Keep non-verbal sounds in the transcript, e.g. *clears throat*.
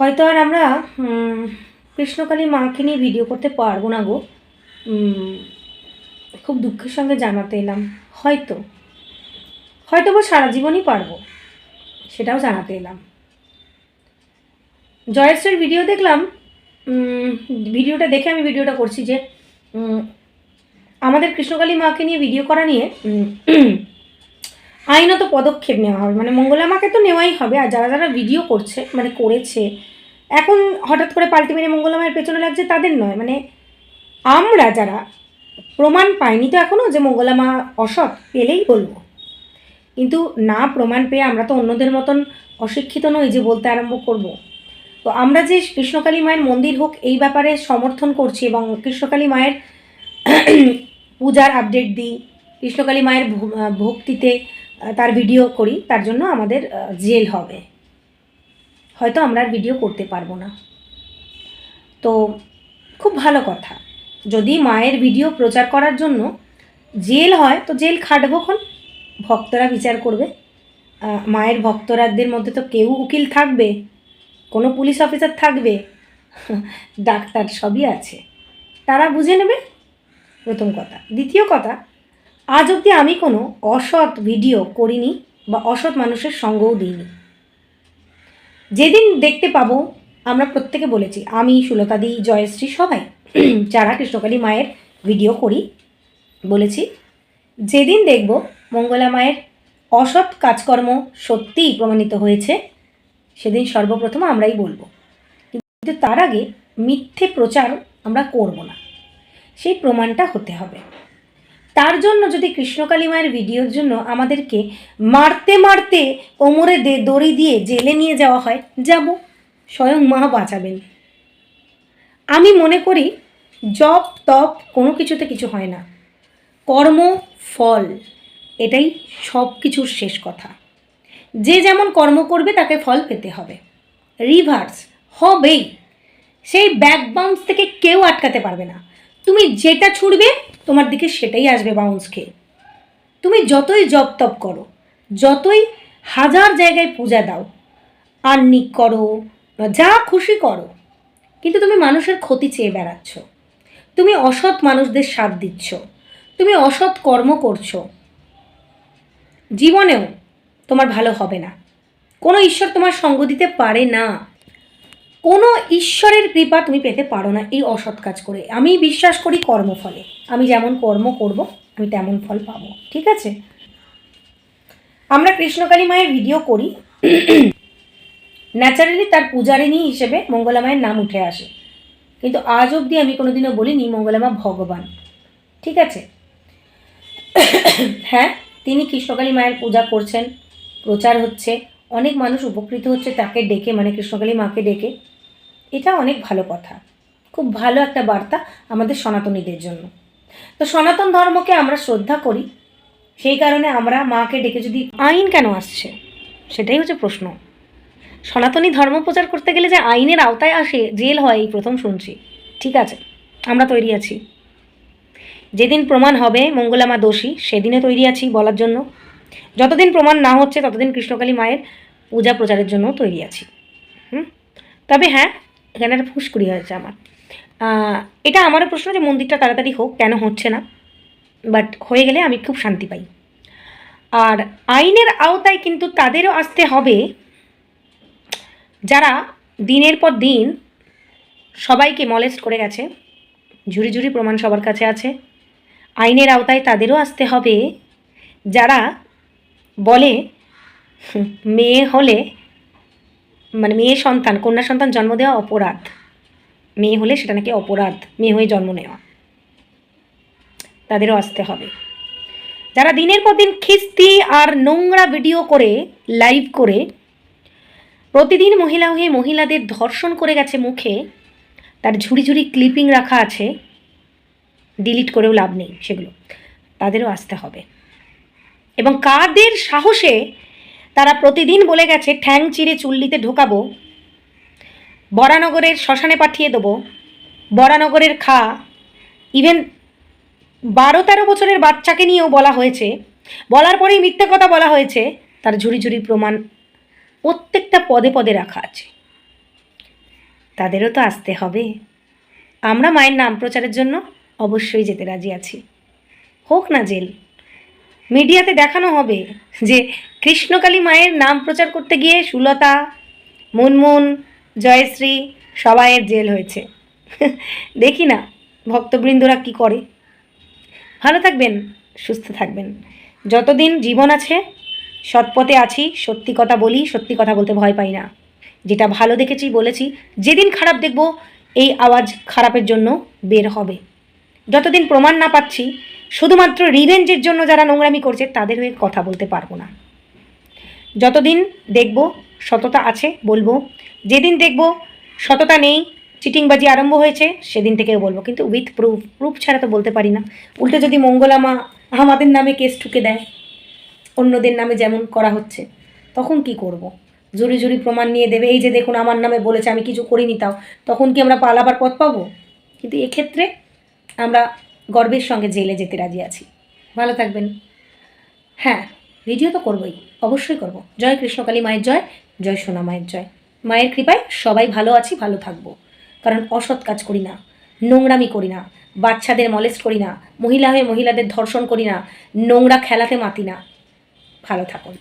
হয়তো আর আমরা কৃষ্ণকালী মাকে নিয়ে ভিডিও করতে পারব না গো। খুব দুঃখের সঙ্গে জানাতে এলাম। হয়তো। হয়তো বা সারা জীবনই পারব, সেটাও জানাতে এলাম। জয়েশ্রীর ভিডিও দেখলাম ভিডিওটা দেখে আমি ভিডিওটা করছি যে আমাদের কৃষ্ণকালী মাকে নিয়ে ভিডিও করা নিয়ে আইনত পদক্ষেপ নেওয়া হবে। মানে মঙ্গলা মাকে তো নেওয়াই হবে। আর যারা যারা ভিডিও করছে মানে করেছে এখন হঠাৎ করে পাল্টি মেরে মঙ্গলা মায়ের পেছনে লাগছে তাদের নয় মানে আমরা যারা প্রমাণ পাইনি তো এখনও যে মঙ্গলা মা অসৎ পেলেই বলব। কিন্তু না প্রমাণ পেয়ে আমরা তো অন্যদের মতন অশিক্ষিত নই যে বলতে আরম্ভ করব। তো আমরা যে কৃষ্ণকালী মায়ের মন্দির হোক এই ব্যাপারে সমর্থন করছি এবং কৃষ্ণকালী মায়ের পূজার আপডেট দিই, কৃষ্ণকালী মায়ের ভক্তিতে তার ভিডিও করি, তার জন্য আমাদের জেল হবে। হয়তো আমরা আর ভিডিও করতে পারব না। তো খুব ভালো কথা। যদি মায়ের ভিডিও প্রচার করার জন্য জেল হয়, তো জেল খাটবো খন। ভক্তরা বিচার করবে। মায়ের ভক্তরাদের মধ্যে তো কেউ উকিল থাকবে, কোনো পুলিশ অফিসার থাকবে, *laughs* ডাক্তার সবই আছে। তারা বুঝে নেবে, প্রথম কথা। দ্বিতীয় কথা, আজ অবধি আমি কোনো অসৎ ভিডিও করিনি বা অসৎ মানুষের সঙ্গও দিইনি। যেদিন দেখতে পাবো, আমরা প্রত্যেকে বলেছি, আমি সুলতাদি জয়শ্রী সবাই, *clears throat* যারা কৃষ্ণকালী মায়ের ভিডিও করি, বলেছি, যেদিন দেখব মঙ্গলা মায়ের অসৎ কাজকর্ম সত্যিই প্রমাণিত হয়েছে, সেদিন সর্বপ্রথম আমরাই বলব। কিন্তু তার আগে মিথ্যে প্রচার আমরা করব না। সেই প্রমাণটা হতে হবে। তার জন্য যদি কৃষ্ণকালী মায়ের ভিডিওর জন্য আমাদেরকে মারতে মারতে কোমরে দে, দড়ি দিয়ে জেলে নিয়ে যাওয়া হয়, যাব, স্বয়ং মা বাঁচাবেন। আমি মনে করি জপ, তপ কোনো কিছুতে কিছু হয় না। কর্ম, ফল, এটাই সব কিছুর শেষ কথা। যে যেমন কর্ম করবে তাকে ফল পেতে হবে। রিভার্স হবেই। সেই ব্যাক বাউন্স থেকে কেউ আটকাতে পারবে না। তুমি যেটা ছুড়বে, তোমার দিকে সেটাই আসবে বাউন্স খেয়ে। তুমি যতই জপ তপ করো, যতই হাজার জায়গায় পূজা দাও আর্নিক করো বা যা খুশি করো, কিন্তু তুমি মানুষের ক্ষতি চেয়ে বেড়াচ্ছ। তুমি অসৎ মানুষদের সাথ দিচ্ছ। তুমি অসৎ কর্ম করছ। জীবনেও তোমার ভালো হবে না। কোনো ঈশ্বর তোমার সঙ্গ দিতে পারে না। কোনো ঈশ্বরের কৃপা তুমি পেতে পারো না এই অসৎ কাজ করে। আমি বিশ্বাস করি কর্মফলে। আমি যেমন কর্ম করব, আমি তেমন ফল পাবো। ঠিক আছে? আমরা কৃষ্ণকালী মায়ের ভিডিও করি। ন্যাচারালি তার পূজারিণী হিসেবে মঙ্গলা মায়ের নাম উঠে আসে। কিন্তু আজ অবধি আমি কোনোদিনও বলিনি মঙ্গলা মা ভগবান। ঠিক আছে? হ্যাঁ তিনি কৃষ্ণকালী মায়ের পূজা করছেন, প্রচার হচ্ছে। অনেক মানুষ উপকৃত হচ্ছে তাকে ডেকে মানে কৃষ্ণকালী মাকে ডেকে। এটা অনেক ভালো কথা। খুব ভালো একটা বার্তা আমাদের সনাতনীদের জন্য। তো সনাতন ধর্মকে আমরা শ্রদ্ধা করি, সেই কারণে আমরা মাকে ডেকে যদি আইন কেন আসছে, সেটাই হচ্ছে প্রশ্ন। সনাতনী ধর্ম প্রচার করতে গেলে যে আইনের আওতায় আসে, জেল হয়, এই প্রথম শুনছি। ঠিক আছে, আমরা তৈরি আছি। যেদিন প্রমাণ হবে মঙ্গলামা দোষী সেদিনে তৈরি আছি বলার জন্য। যতদিন প্রমাণ না হচ্ছে, ততদিন কৃষ্ণকালী মায়ের পূজা প্রচারের জন্য তৈরি আছি। হুম? তবে হ্যাঁ এখানে একটা ফুসকুড়ি হয়েছে আমার। এটা আমারও প্রশ্ন যে মন্দিরটা তাড়াতাড়ি হোক, কেন হচ্ছে না? বাট হয়ে গেলে আমি খুব শান্তি পাই। আর আইনের আওতায় কিন্তু তাদেরও আসতে হবে যারা দিনের পর দিন সবাইকে মলেস্ট করে গেছে, ঝুড়ি ঝুড়ি প্রমাণ সবার কাছে আছে। আইনের আওতায় তাদেরও আসতে হবে যারা বলে মেয়ে হলে মানে মেয়ে সন্তান কন্যা সন্তান জন্ম দেওয়া অপরাধ। মেয়ে হলে সেটা নাকি অপরাধ, মেয়ে হয়ে জন্ম নেওয়া। তাদেরও আসতে হবে। যারা দিনের পর দিন খিস্তি আর নোংরা ভিডিও করে, লাইভ করে, প্রতিদিন মহিলা হয়ে মহিলাদের ধর্ষণ করে গেছে মুখে, তার ঝুড়ি ঝুড়ি ক্লিপিং রাখা আছে ডিলিট করেও লাভ নেই সেগুলো। তাদেরও আসতে হবে। এবং কাদের সাহসে তারা প্রতিদিন বলে গেছে, ঠ্যাং চিরে চুল্লিতে ঢোকাবো, বরানগরের শ্মশানে পাঠিয়ে দেবো, বরানগরের খা ইভেন বারো তেরো বছরের বাচ্চাকে নিয়েও বলা হয়েছে। বলার পরেই মিথ্যে কথা বলা হয়েছে। তার ঝুড়ি ঝুড়ি প্রমাণ প্রত্যেকটা পদে পদে রাখা আছে। তাদেরও তো আসতে হবে। আমরা মায়ের নাম প্রচারের জন্য অবশ্যই যেতে রাজি আছি। হোক না জেল। মিডিয়াতে দেখানো হবে যে কৃষ্ণকালী মায়ের নাম প্রচার করতে গিয়ে সুলতা, মুনমুন, জয়শ্রী সবাইয়ের জেল হয়েছে। *laughs* দেখি না ভক্তবৃন্দরা কি করে। ভালো থাকবেন, সুস্থ থাকবেন। যতদিন জীবন আছে, সৎপথে আছি, সত্যি কথা বলি, সত্যি কথা বলতে ভয় পাই না। যেটা ভালো দেখেছি, বলেছি, যেদিন খারাপ দেখব, এই আওয়াজ খারাপের জন্য বের হবে। যতদিন প্রমাণ না পাচ্ছি শুধুমাত্র রিভেঞ্জের জন্য যারা নোংরামি করছে তাদের হয়ে কথা বলতে পারব না। যতদিন দেখব, সততা আছে বলব, যেদিন দেখব সততা নেই, চিটিংবাজি আরম্ভ হয়েছে, সেদিন থেকেও বলব, কিন্তু উইথ প্রুফ প্রুফ ছাড়া তো বলতে পারি না। উল্টে যদি মঙ্গলামা আমাদের নামে কেস ঠুকে দেয়, অন্যদের নামে যেমন করা হচ্ছে, তখন কি করব। জুরি জুরি প্রমাণ নিয়ে দেবে, এই যে দেখুন আমার নামে বলেছে, আমি কিছু করিনি তাও, তখন কি আমরা পালাবার পথ পাবো? কিন্তু এক্ষেত্রে আমরা গর্বের সঙ্গে জেলে যেতে রাজি আছি। ভালো থাকবেন। হ্যাঁ ভিডিও তো করবই, অবশ্যই করব। জয় কৃষ্ণকালী মায়ের জয় জয় সোনা মায়ের জয়। মায়ের কৃপায় সবাই ভালো আছি, ভালো থাকব। কারণ অসৎ কাজ করি না, নোংরামি করি না, বাচ্চাদের মলেস্ট করি না, মহিলা হয়ে মহিলাদের ধর্ষণ করি না, নোংরা খেলাতে মাতি না। ভালো থাকুন।